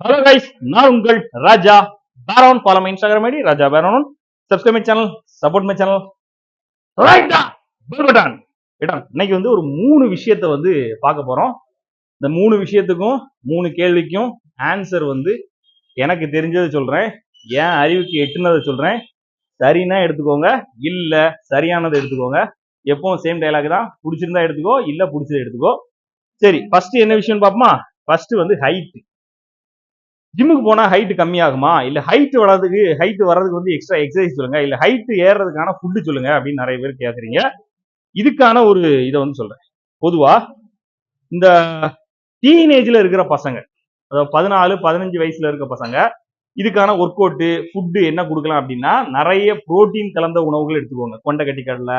Hello guys நான் உங்கள் Raja பேரோன் follow my Instagram ID Raja பேரோன் subscribe my channel support my channel ரைட்டா bell button இடம் இன்னைக்கு வந்து ஒரு மூணு விஷயத்தை வந்து பார்க்க போறோம். இந்த மூணு விஷயத்துக்கும் மூணு கேள்விக்கும் ஆன்சர் வந்து எனக்கு தெரிஞ்சதை சொல்றேன். என் அறிவுக்கு எட்டுனதை சொல்றேன். சரின்னா எடுத்துக்கோங்க. இல்ல சரியானதை எடுத்துக்கோங்க. எப்பவும் சேம் டைலாக் தான். பிடிச்சிருந்தா எடுத்துக்கோ இல்ல பிடிச்சதை எடுத்துக்கோ. சரி ஃபர்ஸ்ட் என்ன விஷயம் பார்ப்போமா? ஃபர்ஸ்ட் வந்து ஹைட் ஜிம்முக்கு போனா ஹைட்டு கம்மியாகுமா? இல்லை ஹைட்டு வளர்றதுக்கு ஹைட் வர்றதுக்கு வந்து எக்ஸ்ட்ரா எக்ஸசைஸ் சொல்லுங்க. இல்லை ஹைட்டு ஏறுறதுக்கான ஃபுட்டு சொல்லுங்க அப்படின்னு நிறைய பேர் கேட்குறீங்க இதுக்கான ஒரு இதை வந்து சொல்றேன். பொதுவா இந்த டீனேஜ்ல இருக்கிற பசங்க அதாவது பதினாலு பதினஞ்சு வயசுல இருக்க பசங்க இதுக்கான ஒர்க் அவுட்டு ஃபுட்டு என்ன கொடுக்கலாம் அப்படின்னா நிறைய புரோட்டீன் கலந்த உணவுகள் எடுத்துக்கோங்க. கொண்டைக்கட்டி கடலை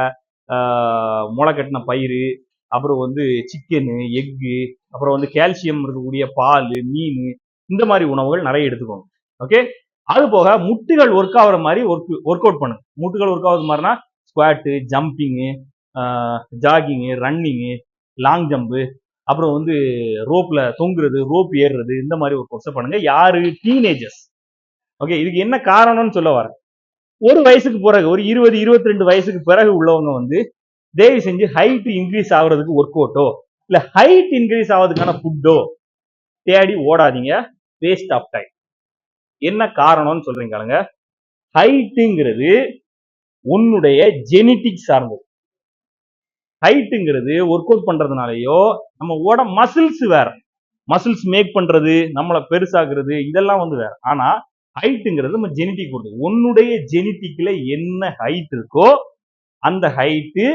முளை கட்டின பயிறு அப்புறம் வந்து சிக்கனு எக்கு அப்புறம் வந்து கால்சியம் இருக்கக்கூடிய பால் மீன் இந்த மாதிரி உணவுகள் நிறைய எடுத்துக்கோங்க. ஓகே அது போக முட்டுகள் ஒர்க் ஆகுற மாதிரி ஒர்க் ஒர்க் அவுட் பண்ணுங்க. முட்டுகள் ஒர்க் ஆகுது மாதிரினா squat jumping jogging running long jump அப்புறம் வந்து ரோப்ல தொங்குறது ரோப் ஏறுறது இந்த மாதிரி ஒரு கொர்ஸை பண்ணுங்க. யாரு? டீனேஜர்ஸ் ஓகே இதுக்கு என்ன காரணம்னு சொல்ல வரேன். ஒரு வயசுக்கு பிறகு ஒரு இருபது இருபத்தி ரெண்டு வயசுக்கு பிறகு உள்ளவங்க வந்து தயவு செஞ்சு ஹைட் இன்க்ரீஸ் ஆகுறதுக்கு ஒர்க் அவுட்டோ இல்ல ஹைட் இன்க்ரீஸ் ஆகிறதுக்கான ஃபுட்டோ தேடி ஓடாதீங்க. வேஸ்ட் ஆஃப் டைம் என்ன காரணம்னு சொல்றீங்க ஹைட்டுங்கிறது உன்னுடைய ஜெனட்டிக் சார்ந்தது. ஹைட்டுங்கிறது ஒர்க் அவுட் பண்றதுனாலயோ நம்ம உட மசில்ஸ் வேற. மசில்ஸ் மேக் பண்றது நம்மளை பெருசாக்குறது இதெல்லாம் வந்து வேற. ஆனா ஹைட்டுங்கிறது நம்ம ஜெனட்டிக் கொடுத்து உன்னுடைய ஜெனட்டிக்ல என்ன ஹைட் இருக்கோ அந்த ஹைட்டு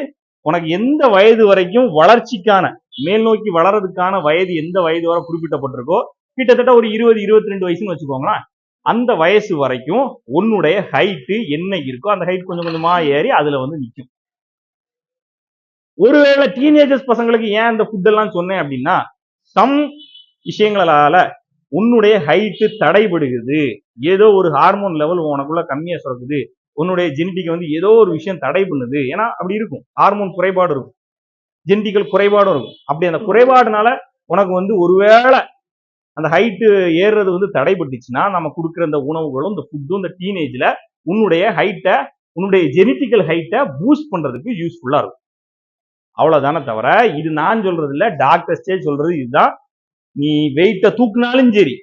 உனக்கு எந்த வயது வரைக்கும் வளர்ச்சிக்கான மேல் நோக்கி வளர்றதுக்கான வயது எந்த வயது வரை குறிப்பிட்டப்பட்டிருக்கோ கிட்டத்தட்ட ஒரு இருபது இருபத்தி ரெண்டு வயசுன்னு வச்சுக்கோங்களேன். அந்த வயசு வரைக்கும் உன்னுடைய ஹைட்டு என்ன இருக்கோ அந்த ஹைட் கொஞ்சம் கொஞ்சமா ஏறி அதுல வந்து நிற்கும் ஒருவேளை டீனேஜர்ஸ் பசங்களுக்கு ஏன் இந்த ஃபுட் எல்லாம் சொன்னேன் அப்படின்னா சம் விஷயங்களால உன்னுடைய ஹைட்டு தடைபடுகிறது. ஏதோ ஒரு ஹார்மோன் லெவல் உனக்குள்ள கம்மியா சுரக்குது. உன்னுடைய ஜெனட்டிக் வந்து ஏதோ ஒரு விஷயம் தடை பண்ணுது. ஏன்னா அப்படி இருக்கும். ஹார்மோன் குறைபாடு இருக்கும். ஜெனட்டிக்கல் குறைபாடும் இருக்கும். அப்படி அந்த குறைபாடுனால உனக்கு வந்து ஒருவேளை அந்த ஹைட்டு ஏறுறது வந்து தடைபட்டுச்சுன்னா நம்ம கொடுக்குற இந்த உணவுகளும் இந்த ஃபுட்டும் இந்த டீனேஜில் உன்னுடைய ஹைட்டை உன்னுடைய ஜெனட்டிக்கல் ஹைட்டை பூஸ்ட் பண்ணுறதுக்கு யூஸ்ஃபுல்லாக இருக்கும். அவ்வளோதானே தவிர இது நான் சொல்கிறது இல்லை டாக்டர்ஸ்டே சொல்கிறது இதுதான். நீ வெயிட்டை தூக்குனாலும் சரி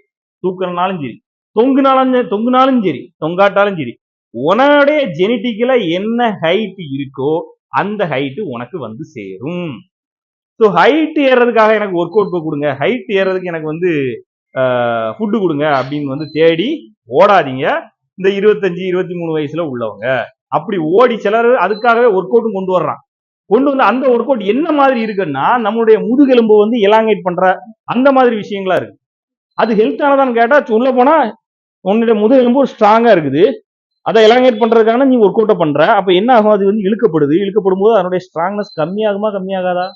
தூக்குறனாலும் சரி தொங்குனாலும் தொங்குனாலும் சரி தொங்காட்டாலும் சரி உன்னுடைய ஜெனட்டிக்ல என்ன ஹைட் இருக்கோ அந்த ஹைட்டு உனக்கு வந்து சேரும். ஸோ ஹைட் ஏறதுக்காக எனக்கு ஒர்க் அவுட் கொடுங்க. ஹைட் ஏறதுக்கு எனக்கு வந்து ஃபுட்டு கொடுங்க அப்படின்னு வந்து தேடி ஓடாதீங்க. இந்த இருபத்தஞ்சு இருபத்தி மூணு வயசுல உள்ளவங்க. அப்படி ஓடி சிலர் அதுக்காகவே ஒர்க் அவுட்டும் கொண்டு வர்றான். கொண்டு வந்து அந்த ஒர்க் அவுட் என்ன மாதிரி இருக்குன்னா நம்மளுடைய முதுகெலும்பு வந்து எலாங்கேட் பண்ற அந்த மாதிரி விஷயங்களா இருக்கு. அது ஹெல்த்தானதான்னு கேட்டா சொல்ல போனா உன்னுடைய முதுகெலும்பு ஒரு ஸ்ட்ராங்கா இருக்குது. அதை எலாங்கேட் பண்றதுக்கான நீ ஒர்க் அவுட்டை பண்ற. அப்ப என்ன ஆகும்? அது வந்து இழுக்கப்படுது. இழுக்கப்படும் போது அதனுடைய ஸ்ட்ராங்னஸ் கம்மியாகுமா கம்மியாகாதா?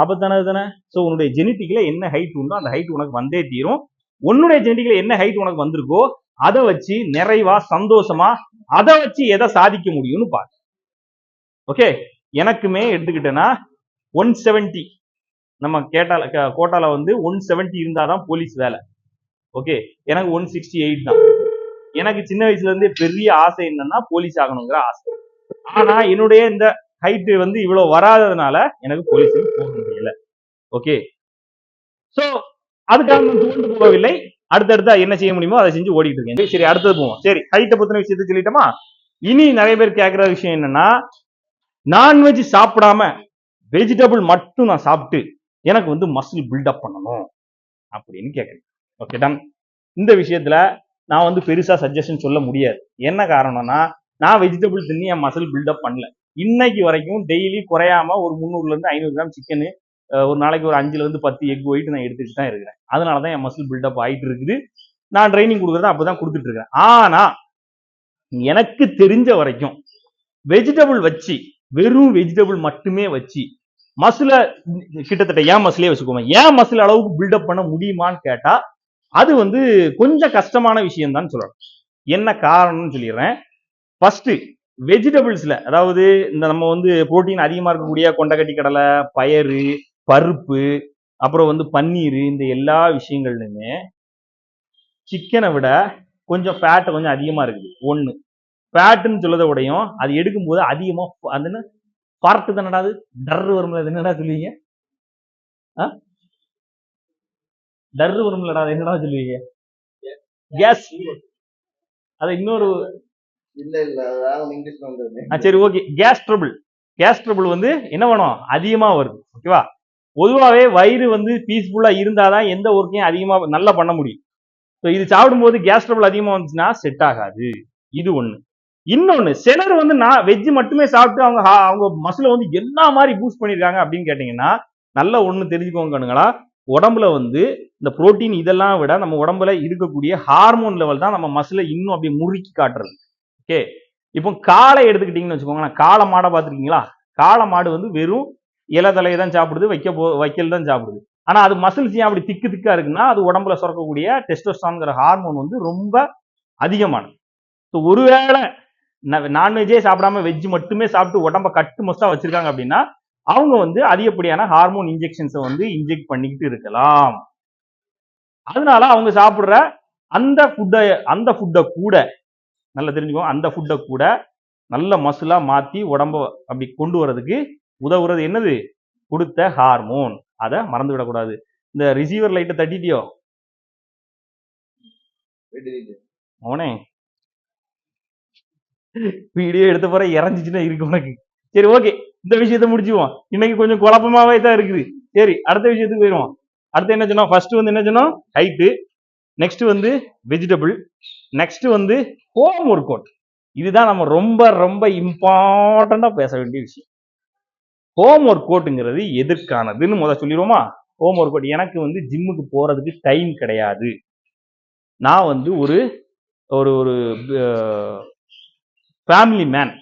ஆபத்தானது தானே ஸோ உன்னுடைய ஜெனட்டிக்ல என்ன ஹைட் உண்டோ அந்த ஹைட் உனக்கு வந்தே தீரும். உன்னுடைய ஜெனட்டிக்ல என்ன ஹைட் உனக்கு வந்திருக்கோ அதை வச்சு நிறைவா சந்தோஷமா அதை வச்சு எதை சாதிக்க முடியும்னு பாரு. ஓகே எனக்குமே எடுத்துக்கிட்டேன்னா ஒன் செவன்டி நம்ம கேட்டால கோட்டால வந்து ஒன் செவன்டி இருந்தாதான் போலீஸ் வேலை. ஓகே எனக்கு ஒன் சிக்ஸ்டி எயிட் தான். எனக்கு சின்ன வயசுல இருந்தே பெரிய ஆசை என்னன்னா போலீஸ் ஆகணுங்கிற ஆசை. ஆனா என்னுடைய இந்த ஹைட் வந்து இவ்வளவு வராததுனால எனக்கு போலீஸுக்கு போக ஓகே சோ அதுக்காக நான் துவண்டு போகவில்லை. அடுத்தடுத்தா என்ன செய்ய முடியுமோ அதை செஞ்சு ஓடிட்டு இருக்கேன். சரி அடுத்தது போவோம். சரி ஹைட்டை பத்தின விஷயத்தை சொல்லிட்டோமா? இனி நிறைய பேர் கேட்கிற விஷயம் என்னன்னா நான்வெஜ் சாப்பிடாம வெஜிடபிள் மட்டும் நான் சாப்பிட்டு எனக்கு வந்து மசில் பில்டப் பண்ணணும் அப்படின்னு கேட்குறேன். ஓகே டன் இந்த விஷயத்துல நான் வந்து பெருசா சஜஷன் சொல்ல முடியாது. என்ன காரணம்னா நான் வெஜிடபிள் தின்னி என் மசில் பில்டப் பண்ணல. இன்னைக்கு வரைக்கும் டெய்லி குறையாம ஒரு முந்நூறுல இருந்து ஐநூறு கிராம் சிக்கனு ஒரு நாளைக்கு ஒரு அஞ்சுல இருந்து பத்து எக் ஒயிட் நான் எடுத்துட்டு தான் இருக்கிறேன். அதனால தான் என் மசில் பில்டப் ஆயிட்டு இருக்குது. நான் ட்ரைனிங் கொடுக்குறத அப்பதான் கொடுத்துட்டு இருக்கேன் ஆனா எனக்கு தெரிஞ்ச வரைக்கும் வெஜிடபிள் வச்சு வெறும் வெஜிடபிள் மட்டுமே வச்சு மசில கிட்டத்தட்ட ஏன் மசிலே வச்சுக்கோங்க. ஏன் மசில் அளவுக்கு பில்டப் பண்ண முடியுமான்னு கேட்டா அது வந்து கொஞ்சம் கஷ்டமான விஷயம் தான் சொல்லணும். என்ன காரணம்னு சொல்லிடுறேன். ஃபர்ஸ்ட் வெஜிடபிள்ஸ்ல அதாவது இந்த நம்ம வந்து புரோட்டீன் அதிகமா இருக்கக்கூடிய கொண்டக்கட்டி கடலை பயறு பருப்பு அப்புறம் வந்து பன்னீர் இந்த எல்லா விஷயங்கள்லுமே சிக்கனை விட கொஞ்சம் ஃபேட் கொஞ்சம் அதிகமா இருக்குது. ஒண்ணு. ஃபேட்டுன்னு சொல்லதை விடையும் அது எடுக்கும்போது அதிகமா ஃப- அது என்ன? பார்த்து தானடா அது? டர்ரு வரும்ல அது என்னடா சொல்லுவீங்க? ஆ? டர்ரு வரும்லடா அது என்னடா சொல்லுவீங்க? கேஸ் அது இன்னொரு இல்ல இல்ல இங்கிலீஷ்ல சரி okay gas trouble gas trouble வந்து என்ன வேணும் அதிகமா வருது. ஓகேவா பொதுவாகவே வயிறு வந்து பீஸ்ஃபுல்லாக இருந்தால் தான் எந்த ஒர்க்கையும் அதிகமாக நல்லா பண்ண முடியும். ஸோ இது சாப்பிடும்போது கேஸ் ட்ரபிள் அதிகமாக வந்துச்சுன்னா செட் ஆகாது. இது ஒன்று இன்னொன்று சிலர் வந்து நான் வெஜ்ஜு மட்டுமே சாப்பிட்டு அவங்க ஹா- அவங்க மசில வந்து என்ன மாதிரி பூஸ்ட் பண்ணியிருக்காங்க அப்படின்னு கேட்டிங்கன்னா நல்ல ஒன்று தெரிஞ்சுக்கோங்கனுங்களா உடம்புல வந்து இந்த புரோட்டீன் இதெல்லாம் விட நம்ம உடம்புல இருக்கக்கூடிய ஹார்மோன் லெவல் தான் நம்ம மசில இன்னும் அப்படியே முறுக்கி காட்டுறது. ஓகே இப்போ காளை எடுத்துக்கிட்டிங்கன்னு வச்சுக்கோங்களேன். காளை மாடை பார்த்துருக்கீங்களா? காளை மாடு வந்து வெறும் இலை தலையை தான் சாப்பிடுது வைக்க போ வைக்கல் தான் சாப்பிடுது. ஆனால் அது மசில்ஸ் ஏன் அப்படி திக்கு திக்கா இருக்குன்னா அது உடம்புல சுரக்கக்கூடிய டெஸ்டோஸ்டான்ங்கிற ஹார்மோன் வந்து ரொம்ப அதிகமானது. ஸோ ஒருவேளை நான்வெஜ்ஜே சாப்பிடாம வெஜ் மட்டுமே சாப்பிட்டு உடம்ப கட்டு மஸ்தா வச்சிருக்காங்க அப்படின்னா அவங்க வந்து அதிகப்படியான ஹார்மோன் இன்ஜெக்ஷன்ஸை வந்து இன்ஜெக்ட் பண்ணிக்கிட்டு இருக்கலாம். அதனால அவங்க சாப்பிடுற அந்த ஃபுட்டை அந்த ஃபுட்டை கூட நல்லா தெரிஞ்சுக்கோங்க அந்த ஃபுட்டை கூட நல்ல மசிலாக மாற்றி உடம்ப அப்படி கொண்டு வரதுக்கு உதவுறது என்னது? கொடுத்த ஹார்மோன் அதை மறந்து விடக்கூடாது இந்த ரிசீவர் லைட்டை தட்டிட்டியோ? அவனே வீடியோ எடுத்த போற இறஞ்சிச்சுன்னா இருக்கு உனக்கு. சரி ஓகே இந்த விஷயத்த முடிச்சுவோம் இன்னைக்கு கொஞ்சம் குழப்பமாவே தான் இருக்குது. சரி அடுத்த விஷயத்துக்கு போயிடுவோம். அடுத்து என்ன சொன்னோம்? ஃபர்ஸ்ட் வந்து என்ன சொன்னோம்? ஹைட்டு நெக்ஸ்ட் வந்து வெஜிடபிள் நெக்ஸ்ட் வந்து ஹோம் ஒர்க் அவுட் இதுதான் நம்ம ரொம்ப ரொம்ப இம்பார்ட்டண்டா பேச வேண்டிய விஷயம். ஹோம் ஒர்க் அவுட்டுங்கிறது எதற்கானதுன்னு முதல் சொல்லிடுவோமா? ஹோம் ஒர்க் அவுட் எனக்கு வந்து ஜிம்முக்கு போறதுக்கு டைம் கிடையாது. நான் வந்து ஒரு ஒரு ஒரு ஃபேமிலி மேன்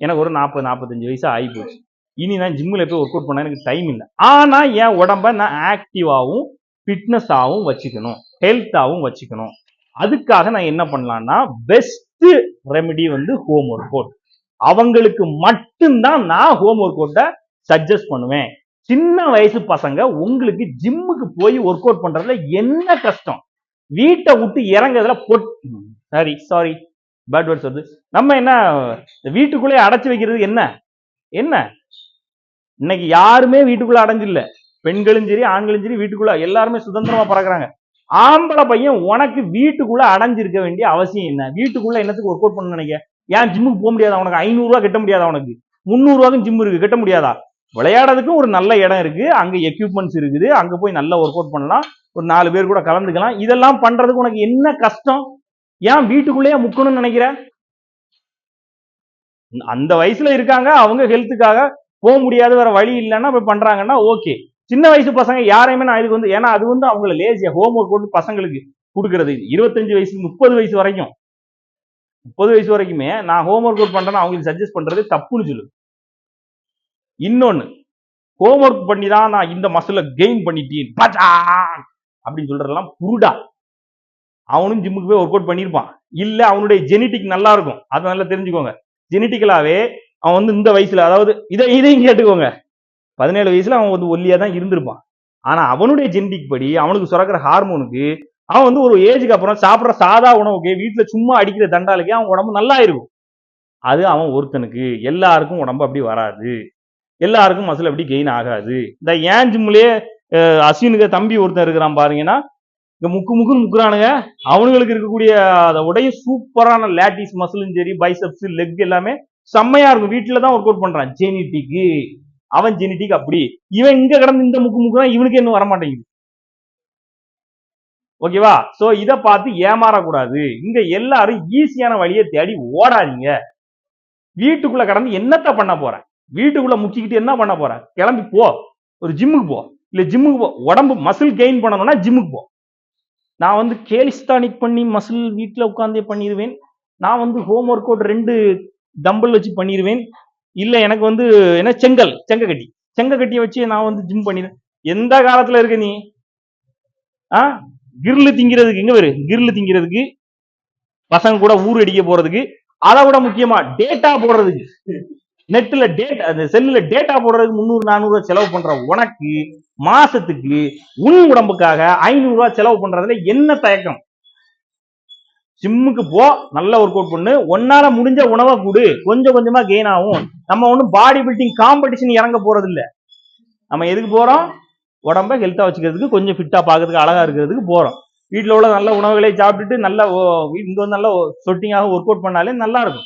எனக்கு ஒரு நாற்பது நாற்பத்தஞ்சு வயசு ஆகி போச்சு இனி நான் ஜிம்மில் போய் ஒர்க் அவுட் பண்ண எனக்கு டைம் இல்லை. ஆனால் என் உடம்ப நான் ஆக்டிவாகவும் ஃபிட்னஸாகவும் வச்சுக்கணும். ஹெல்த்தாகவும் வச்சுக்கணும். அதுக்காக நான் என்ன பண்ணலான்னா பெஸ்ட்டு ரெமெடி வந்து ஹோம் ஒர்க் அவுட் அவங்களுக்கு மட்டும்தான் நான் ஹோம் ஒர்க் அவுட்டை சஜஸ்ட் பண்ணுவேன். சின்ன வயசு பசங்க உங்களுக்கு ஜிம்முக்கு போய் ஒர்க் அவுட் பண்றதுல என்ன கஷ்டம்? வீட்டை விட்டு இறங்குறதுல பொட் சாரி சாரி பேட் வேர்ட்ஸ் வருது. நம்ம என்ன இந்த வீட்டுக்குள்ளே அடைச்சு வைக்கிறது என்ன? என்ன? இன்னைக்கு யாருமே வீட்டுக்குள்ள அடைஞ்சில்ல. பெண்களும் சரி ஆண்களும் சரி வீட்டுக்குள்ள எல்லாருமே சுதந்திரமா பறக்குறாங்க. ஆம்பளை பையன் உனக்கு வீட்டுக்குள்ள அடைஞ்சிருக்க வேண்டிய அவசியம் என்ன? வீட்டுக்குள்ள என்னத்துக்கு ஒர்க் அவுட் பண்ண நினைக்க ஏன் ஜிம்முக்கு போக முடியாதா உனக்கு? ஐநூறு ரூபா கட்ட முடியாதா உனக்கு? முந்நூறு ஜிம் இருக்கு கட்ட முடியாதா? விளையாடுறதுக்கும் ஒரு நல்ல இடம் இருக்கு. அங்க எக்யூப்மெண்ட்ஸ் இருக்குது. அங்க போய் நல்லா ஒர்க் அவுட் பண்ணலாம். ஒரு நாலு பேர் கூட கலந்துக்கலாம். இதெல்லாம் பண்றதுக்கு உனக்கு என்ன கஷ்டம்? ஏன் வீட்டுக்குள்ளேயே முக்கணும்னு நினைக்கிற? அந்த வயசுல இருக்காங்க. அவங்க ஹெல்த்துக்காக போக முடியாது. வேற வழி இல்லைன்னா போய் பண்றாங்கன்னா ஓகே சின்ன வயசு பசங்க யாரையுமே நான் இதுக்கு வந்து ஏன்னா அது வந்து அவங்கள லேசியா ஹோம் ஒர்க் போட்டு பசங்களுக்கு கொடுக்கறது. இருபத்தஞ்சு வயசு முப்பது வயசு வரைக்கும். முப்பது வயசு வரைக்குமே நான் ஹோம் ஒர்க் அவுட் பண்றேன்னு அவங்களுக்கு சஜஸ்ட் பண்றது தப்புன்னு சொல்லு. இன்னொன்னு ஹோம் ஒர்க் பண்ணி தான் நான் இந்த மசில கெயின் பண்ணிட்டேன். பச்சா! அப்படின்னு சொல்றதெல்லாம் புருடா அவனும் ஜிம்முக்கு போய் ஒர்க் அவுட் பண்ணியிருப்பான். இல்ல அவனுடைய ஜெனட்டிக் நல்லா இருக்கும் அதை நல்லா தெரிஞ்சுக்கோங்க. ஜெனட்டிக்கலாவே அவன் வந்து இந்த வயசுல அதாவது இதை இதையும் கேட்டுக்கோங்க. பதினேழு வயசுல அவன் வந்து ஒல்லியா தான் இருந்திருப்பான். ஆனா அவனுடைய ஜெனட்டிக் படி அவனுக்கு சுரக்கிற ஹார்மோனுக்கு அவன் வந்து ஒரு ஏஜுக்கு அப்புறம் சாப்பிடுற சாதா உணவுக்கு வீட்டுல சும்மா அடிக்கிற தண்டாலுக்கே அவன் உடம்பு நல்லா இருக்கும் அது அவன் ஒருத்தனுக்கு. எல்லாருக்கும் உடம்பு அப்படி வராது. எல்லாருக்கும் மசில் அப்படி கெயின் ஆகாது. இந்த ஏன் ஜிம்லயே அஸ்வினுக்கு தம்பி ஒருத்தன் இருக்கிறான் பாருங்கன்னா இங்க முக்கு முக்குன்னு முக்குறானுங்க. அவனுங்களுக்கு இருக்கக்கூடிய அதை உடைய சூப்பரான லேட்டிஸ் மசிலும் சரி பைசப்ஸ் லெக் எல்லாமே செம்மையா இருக்கும். வீட்டுல தான் ஒர்க் அவுட் பண்றான். ஜெனிட்டிக்கு அவன் ஜெனிட்டிக் அப்படி. இவன் இங்க கிடந்து இந்த முக்கு முக்குறான் இவனுக்கு இன்னும் வர மாட்டேங்குது ஓகேவா சோ இத பார்த்து ஏமாறக்கூடாது. இங்க எல்லாரும் ஈஸியான வழியை தேடி ஓடாதீங்க. வீட்டுக்குள்ள கடந்து என்னத்த பண்ண போறேன்? வீட்டுக்குள்ள முக்கிக்கிட்டு என்ன பண்ண போற? கிளம்பி போ. ஒரு ஜிம்முக்கு போ. இல்ல ஜிம்முக்கு போ. உடம்பு மசில் கெயின் பண்ணணும்னா ஜிம்முக்கு போ. நான் வந்து கேலிஸ்தானிக் பண்ணி மசில் வீட்டில் உட்காந்தே பண்ணிடுவேன் நான் வந்து ஹோம் ஒர்க் அவுட் ரெண்டு டம்பிள் வச்சு பண்ணிடுவேன் இல்ல எனக்கு வந்து என்ன செங்கல் செங்க கட்டி செங்க கட்டியை வச்சு நான் வந்து ஜிம் பண்ணிடுவேன் எந்த காலத்துல இருக்க நீ? ஆ? கிரில்லு திங்கிறதுக்கு எங்க வரு கிரில்லு திங்கிறதுக்கு. பசங்க கூட ஊர் அடிக்க போறதுக்கு. அதை விட முக்கியமா டேட்டா போடுறதுக்கு. நெட்ல டேட் அந்த செல்லுல டேட்டா போடுறதுக்கு முந்நூறு நானூறு செலவு பண்ற உனக்கு மாசத்துக்கு உன் உடம்புக்காக ஐநூறு செலவு பண்றதுல என்ன தயக்கம்? ஜிம்முக்கு போ நல்ல ஒர்க் அவுட் பண்ணு. ஒன்னால முடிஞ்ச உணவை கொடு. கொஞ்சம் கொஞ்சமா கெயின் ஆகும். நம்ம ஒன்றும் பாடி பில்டிங் காம்படிஷன் இறங்க போறது இல்ல நம்ம எதுக்கு போறோம்? உடம்ப ஹெல்த்தா வச்சுக்கிறதுக்கு கொஞ்சம் ஃபிட்டா பார்க்கறதுக்கு அழகா இருக்கிறதுக்கு போறோம். வீட்டில் உள்ள நல்ல உணவுகளை சாப்பிட்டுட்டு நல்ல ஓ- இங்க வந்து நல்ல சொட்டிங்காக ஒர்க் அவுட் பண்ணாலே நல்லா இருக்கும்.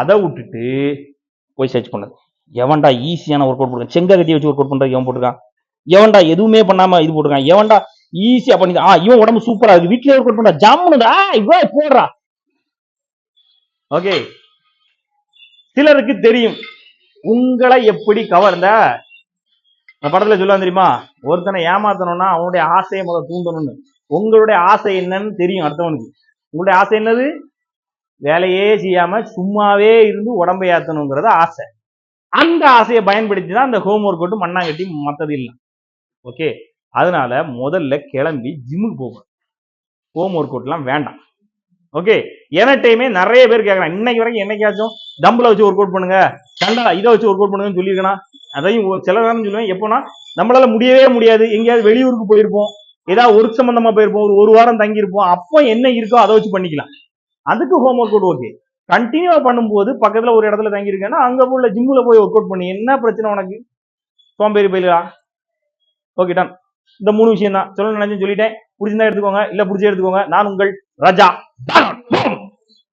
அதை விட்டுட்டு போய் சர்ச் பண்ணது எவன்டா ஈஸியான ஒர்க் அவுட் போட்டுருக்கான் செங்க வச்சு ஒர்க் அவுட் பண்ணுறது எவன் போட்டிருக்கான். எவன்டா எதுவுமே பண்ணாம இது போட்டிருக்கான். எவன்டா ஈஸியா பண்ணி ஆ இவன் உடம்பு சூப்பரா இருக்கு. வீட்லயே ஒர்க் அவுட் பண்ணுறா ஜம்முடா இவன் போடுறா. ஓகே சிலருக்கு தெரியும். உங்களை எப்படி கவர்ந்த அந்த படத்துல சொல்லுவாங்க தெரியுமா? ஒருத்தனை ஏமாத்தணும்னா அவனுடைய ஆசையை முதல்ல தூண்டணும்னு. உங்களுடைய ஆசை என்னன்னு தெரியும் அடுத்தவனுக்கு. உங்களுடைய ஆசை என்னது? வேலையே செய்யாம சும்மாவே இருந்து உடம்பை ஏத்தணுங்கிறது ஆசை. அந்த ஆசையை பயன்படுத்தி தான் அந்த ஹோம் ஒர்க் அவுட் மண்ணாங்கட்டி மற்றது இல்லை. ஓகே அதனால முதல்ல கிளம்பி ஜிம்முக்கு போகும் ஹோம் ஒர்க் அவுட்லாம் வேண்டாம். ஓகே என டைமே நிறைய பேர் கேட்குறாங்க இன்னைக்கு வரைக்கும் என்னைக்காச்சும் டம்பிளை வச்சு ஒர்க் அவுட் பண்ணுங்க. கண்டா இதை வச்சு ஒர்க் அவுட் பண்ணுங்கன்னு சொல்லியிருக்கேனா? அதையும் சில நேரம் சொல்லுவேன். எப்போனா நம்மளால முடியவே முடியாது. எங்கேயாவது வெளியூருக்கு போயிருப்போம். ஏதாவது ஒர்க் சம்பந்தமா போயிருப்போம். ஒரு ஒரு வாரம் தங்கியிருப்போம். அப்போ என்ன இருக்கோ அதை வச்சு பண்ணிக்கலாம். அதுக்கு ஹோம் ஒர்க் அவுட் ஓகே கண்டினியூவா பண்ணும்போது பக்கத்துல ஒரு இடத்துல தங்கியிருக்கேன்னா அங்க உள்ள ஜிம்மில் போய் ஒர்க் அவுட் பண்ணி. என்ன பிரச்சனை உனக்கு? சோம்பேறி போயிலா ஓகே டன் இந்த மூணு விஷயம் தான் சொல்லணும் நினைச்சு சொல்லிட்டேன். பிடிச்சிருந்தா எடுத்துக்கோங்க. இல்ல பிடிச்சி எடுத்துக்கோங்க. நான் உங்கள் ராஜா.